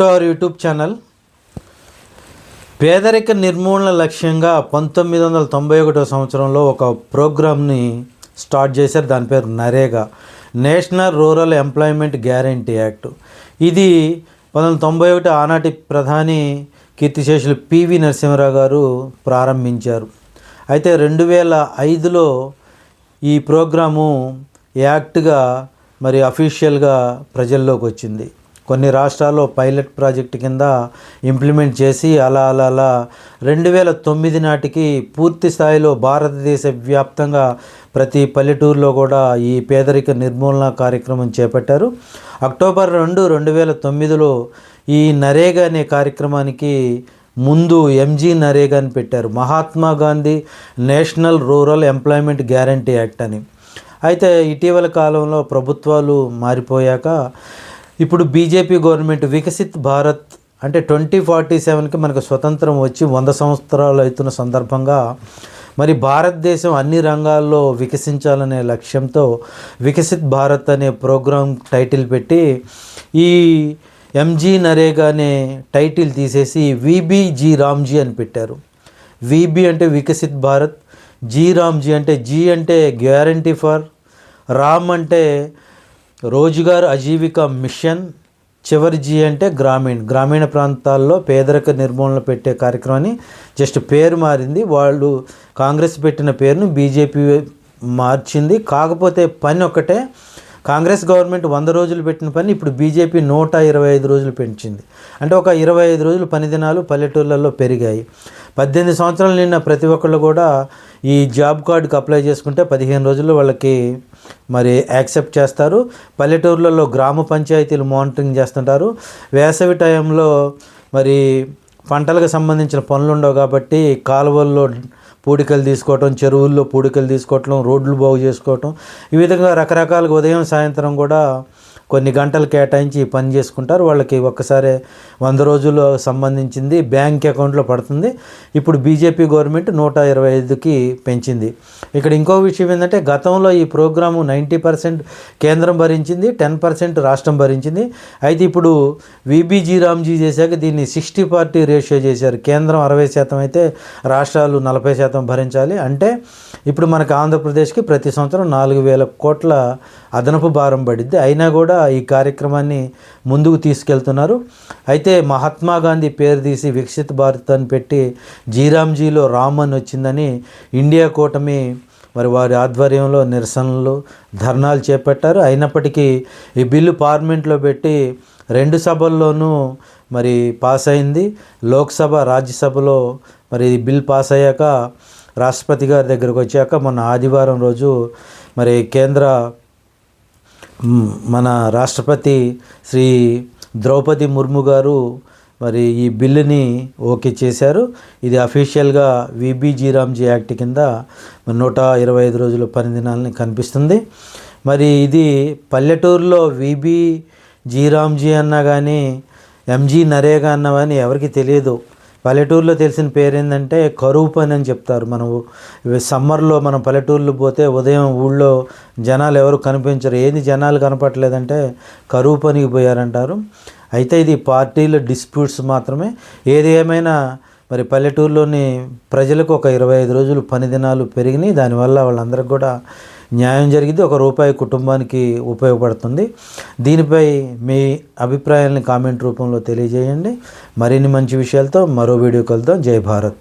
To our YouTube channel. పేదరిక నిర్మూలన లక్ష్యంగా పంతొమ్మిది వందల తొంభై ఒకటో సంవత్సరంలో ఒక ప్రోగ్రామ్ని స్టార్ట్ చేశారు. దాని పేరు NAREGA. National rural employment guarantee act. ఇది పంతొమ్మిది వందల తొంభై ఒకటి ఆనాటి ప్రధాని కీర్తిశేషులు పివి నరసింహరావు గారు ప్రారంభించారు. అయితే రెండు వేల ఐదులో ఈ ప్రోగ్రాము యాక్ట్గా మరి అఫీషియల్గా ప్రజల్లోకి వచ్చింది కొన్ని రాష్ట్రాల్లో పైలట్ ప్రాజెక్ట్ కింద ఇంప్లిమెంట్ చేసి అలా అలా అలా రెండు వేల తొమ్మిది నాటికి పూర్తి స్థాయిలో భారతదేశ వ్యాప్తంగా ప్రతి పల్లెటూరులో కూడా ఈ పేదరిక నిర్మూలన కార్యక్రమం చేపట్టారు. అక్టోబర్ రెండు రెండు వేల తొమ్మిదిలో ఈ నరేగా అనే కార్యక్రమానికి ముందు ఎంజీ నరేగా అని పెట్టారు. Mahatma Gandhi national rural employment guarantee act అని. అయితే ఇటీవల కాలంలో ప్రభుత్వాలు మారిపోయాక ఇప్పుడు బీజేపీ గవర్నమెంట్ వికసిత్ భారత్ అంటే ట్వంటీ ఫార్టీ సెవెన్కి మనకు స్వతంత్రం వచ్చి వంద సంవత్సరాలు అవుతున్న సందర్భంగా మరి భారతదేశం అన్ని రంగాల్లో వికసించాలనే లక్ష్యంతో వికసిత్ భారత్ అనే ప్రోగ్రాం టైటిల్ పెట్టి ఈ ఎంజీ నరేగా అనే టైటిల్ తీసేసి విబిజీ రామ్జీ అని పెట్టారు. విబి అంటే వికసిత్ భారత్ జీ రామ్జీ అంటే జీ అంటే గ్యారంటీ ఫర్ రామ్ అంటే రోజ్గార్ అజీవిక మిషన్ చివరి జీ అంటే గ్రామీణ గ్రామీణ ప్రాంతాల్లో పేదరిక నిర్మూలన పెట్టే కార్యక్రమాన్ని జస్ట్ పేరు మారింది. వాళ్ళు కాంగ్రెస్ పెట్టిన పేరును బీజేపీ మార్చింది. కాకపోతే పని ఒకటే కాంగ్రెస్ గవర్నమెంట్ వంద రోజులు పెట్టిన పని ఇప్పుడు బీజేపీ నూట ఇరవై ఐదు రోజులు పెంచింది. అంటే ఒక ఇరవై ఐదు రోజులు పని దినాలు పల్లెటూళ్ళల్లో పెరిగాయి. పద్దెనిమిది సంవత్సరాలు నిన్న ప్రతి ఒక్కళ్ళు కూడా ఈ జాబ్ కార్డుకి అప్లై చేసుకుంటే పదిహేను రోజుల్లో వాళ్ళకి మరి యాక్సెప్ట్ చేస్తారు. పల్లెటూర్లలో గ్రామ పంచాయతీలు మానిటరింగ్ చేస్తుంటారు. వేసవి టైంలో మరి పంటలకు సంబంధించిన పనులు ఉండవు కాబట్టి కాలువల్లో పూడికలు తీసుకోవటం చెరువుల్లో పూడికలు తీసుకోవటం రోడ్లు బాగు చేసుకోవటం ఈ విధంగా రకరకాలుగా ఉదయం సాయంత్రం కూడా కొన్ని గంటలు కేటాయించి ఈ పని చేసుకుంటారు. వాళ్ళకి ఒక్కసారి వంద రోజులు సంబంధించింది బ్యాంక్ అకౌంట్లో పడుతుంది. ఇప్పుడు బీజేపీ గవర్నమెంట్ నూట ఇరవై ఐదుకి పెంచింది. ఇక్కడ ఇంకో విషయం ఏంటంటే గతంలో ఈ ప్రోగ్రాము నైంటీ పర్సెంట్ కేంద్రం భరించింది టెన్ పర్సెంట్ రాష్ట్రం భరించింది. అయితే ఇప్పుడు విబీజీ రామ్జీ చేశాక దీన్ని సిక్స్టీ పార్టీ రేషియో చేశారు. కేంద్రం అరవై శాతం అయితే రాష్ట్రాలు నలభై శాతం భరించాలి. అంటే ఇప్పుడు మనకు ఆంధ్రప్రదేశ్కి ప్రతి సంవత్సరం నాలుగు వేల కోట్ల అదనపు భారం పడిద్ది. అయినా కూడా కూడా ఈ కార్యక్రమాన్ని ముందుకు తీసుకెళ్తున్నారు. అయితే మహాత్మా గాంధీ పేరు తీసి వికసిత్ భారత్ అని పెట్టి జీరామ్జీలో రామ్ అని వచ్చిందని ఇండియా కూటమి మరి వారి ఆధ్వర్యంలో నిరసనలు ధర్నాలు చేపట్టారు. అయినప్పటికీ ఈ బిల్లు పార్లమెంట్లో పెట్టి రెండు సభల్లోనూ మరి పాస్ అయింది. లోక్సభ రాజ్యసభలో మరి ఈ బిల్ పాస్ అయ్యాక రాష్ట్రపతి గారి దగ్గరకు వచ్చాక మొన్న ఆదివారం రోజు మరి కేంద్ర మన రాష్ట్రపతి శ్రీ ద్రౌపది ముర్ము గారు మరి ఈ బిల్లుని ఓకే చేశారు. ఇది అఫీషియల్గా విబిజీ రామ్జీ యాక్ట్ కింద నూట ఇరవై ఐదు రోజుల పని దినాలని కనిపిస్తుంది. మరి ఇది పల్లెటూరులో విబి జీరామ్జీ అన్నా కానీ ఎంజీ నరేగా అన్నా కానీ ఎవరికి తెలియదు. పల్లెటూరులో తెలిసిన పేరు ఏంటంటే కరువు పని అని చెప్తారు. మనం సమ్మర్లో మనం పల్లెటూర్లు పోతే ఉదయం ఊళ్ళో జనాలు ఎవరు కనిపించరు. ఏది జనాలు కనపట్లేదంటే కరువు పనికి పోయారంటారు. అయితే ఇది పార్టీల డిస్ప్యూట్స్ మాత్రమే. ఏది ఏమైనా మరి పల్లెటూరులోని ప్రజలకు ఒక ఇరవై ఐదు రోజులు పని దినాలు పెరిగినాయి. దానివల్ల వాళ్ళందరికీ కూడా న్యాయం జరిగింది ఒక రూపాయి కుటుంబానికి ఉపయోగపడుతుంది. దీనిపై మీ అభిప్రాయాలను కామెంట్ రూపంలో తెలియజేయండి. మరిన్ని మంచి విషయాలతో మరో వీడియో కలుద్దాం. జై భారత్.